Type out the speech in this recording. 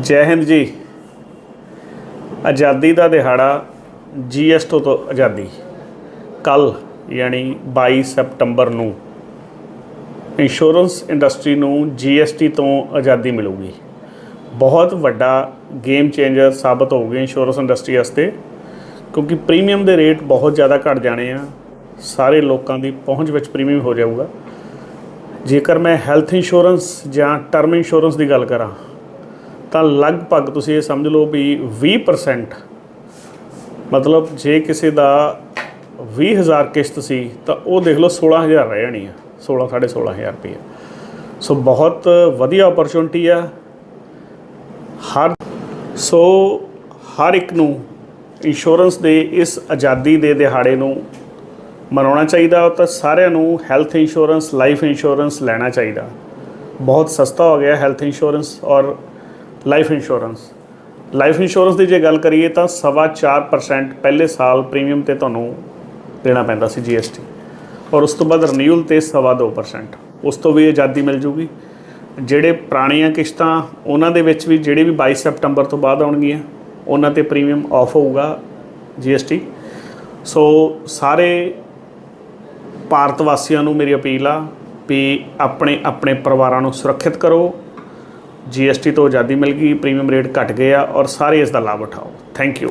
ਜੈ ਹਿੰਦ ਜੀ। ਆਜ਼ਾਦੀ ਦਾ ਦਿਹਾੜਾ ਜੀਐਸਟੀ ਤੋਂ ਆਜ਼ਾਦੀ। ਕੱਲ ਯਾਨੀ 22 ਸਤੰਬਰ ਨੂੰ ਇੰਸ਼ੋਰੈਂਸ ਇੰਡਸਟਰੀ ਨੂੰ ਜੀਐਸਟੀ ਤੋਂ ਆਜ਼ਾਦੀ ਮਿਲੂਗੀ। ਬਹੁਤ ਵੱਡਾ ਗੇਮ ਚੇਂਜਰ ਸਾਬਤ ਹੋਊਗੀ ਇੰਸ਼ੋਰੈਂਸ ਇੰਡਸਟਰੀ ਵਾਸਤੇ, ਕਿਉਂਕਿ ਪ੍ਰੀਮੀਅਮ ਦੇ ਰੇਟ ਬਹੁਤ ਜ਼ਿਆਦਾ ਘਟ ਜਾਣੇ ਆ। ਸਾਰੇ ਲੋਕਾਂ ਦੀ ਪਹੁੰਚ ਵਿੱਚ ਪ੍ਰੀਮੀਅਮ ਹੋ ਜਾਊਗਾ। ਜੇਕਰ ਮੈਂ ਹੈਲਥ ਇੰਸ਼ੋਰੈਂਸ ਜਾਂ ਟਰਮ ਇੰਸ਼ੋਰੈਂਸ ਦੀ ਗੱਲ ਕਰਾਂ ਤਾਂ ਲਗਭਗ ਤੁਸੀਂ ਇਹ ਸਮਝ ਲਓ ਵੀ 20% ਮਤਲਬ ਜੇ ਕਿਸੇ ਦਾ 20000 ਕਿਸ਼ਤ ਸੀ ਤਾਂ ਉਹ ਦੇਖ ਲਓ 16000 ਰਹਿ ਜਾਣੀ ਆ 16 16500 ਰੁਪਏ ਸੋ ਬਹੁਤ ਵਧੀਆ ਓਪਰਚੁਨਿਟੀ ਆ। ਹਰ ਸੋ ਹਰ ਇੱਕ ਨੂੰ ਇੰਸ਼ੋਰੈਂਸ ਦੇ ਇਸ ਆਜ਼ਾਦੀ ਦੇ ਦਿਹਾੜੇ ਨੂੰ ਮਨਾਉਣਾ ਚਾਹੀਦਾ ਤਾਂ ਸਾਰਿਆਂ ਨੂੰ ਹੈਲਥ ਇੰਸ਼ੋਰੈਂਸ ਲਾਈਫ ਇੰਸ਼ੋਰੈਂਸ ਲੈਣਾ ਚਾਹੀਦਾ। ਬਹੁਤ ਸਸਤਾ ਹੋ ਗਿਆ ਹੈਲਥ ਇੰਸ਼ੋਰੈਂਸ ਔਰ ਲਾਈਫ ਇੰਸ਼ੋਰੈਂਸ। ਲਾਈਫ ਇੰਸ਼ੋਰੈਂਸ ਦੀ ਜੇ ਗੱਲ ਕਰੀਏ ਤਾਂ ਸਵਾ ਚਾਰ ਪਰਸੈਂਟ ਪਹਿਲੇ ਸਾਲ ਪ੍ਰੀਮੀਅਮ ਤੇ ਤੁਹਾਨੂੰ ਦੇਣਾ ਪੈਂਦਾ ਸੀ ਜੀਐਸਟੀ ਔਰ ਉਸ ਤੋਂ ਬਾਅਦ ਰੀਨਿਊਅਲ ਤੇ ਸਵਾ ਦੋ ਪਰਸੈਂਟ ਉਸ ਤੋਂ ਵੀ ਆਜ਼ਾਦੀ ਮਿਲ ਜੂਗੀ। ਜਿਹੜੇ ਪੁਰਾਣੀਆਂ ਕਿਸ਼ਤਾਂ, ਉਹਨਾਂ ਦੇ ਵਿੱਚ ਵੀ ਜਿਹੜੇ ਵੀ 22 ਸਤੰਬਰ ਤੋਂ ਬਾਅਦ ਆਉਣਗੀਆਂ, ਉਹਨਾਂ ਤੇ ਪ੍ਰੀਮੀਅਮ ਆਫ ਹੋਊਗਾ ਜੀਐਸਟੀ ਸੋ ਸਾਰੇ ਭਾਰਤ ਵਾਸੀਆਂ ਨੂੰ ਮੇਰੀ ਅਪੀਲ ਆ ਵੀ ਆਪਣੇ ਆਪਣੇ ਪਰਿਵਾਰਾਂ ਨੂੰ ਸੁਰੱਖਿਅਤ ਕਰੋ। ਜੀਐਸਟੀ ਤੋਂ ਆਜ਼ਾਦੀ ਮਿਲ ਗਈ ਪ੍ਰੀਮੀਅਮ ਰੇਟ ਘਟ ਗਏ ਆ ਔਰ ਸਾਰੇ ਇਸ ਦਾ ਲਾਭ ਉਠਾਓ। Thank you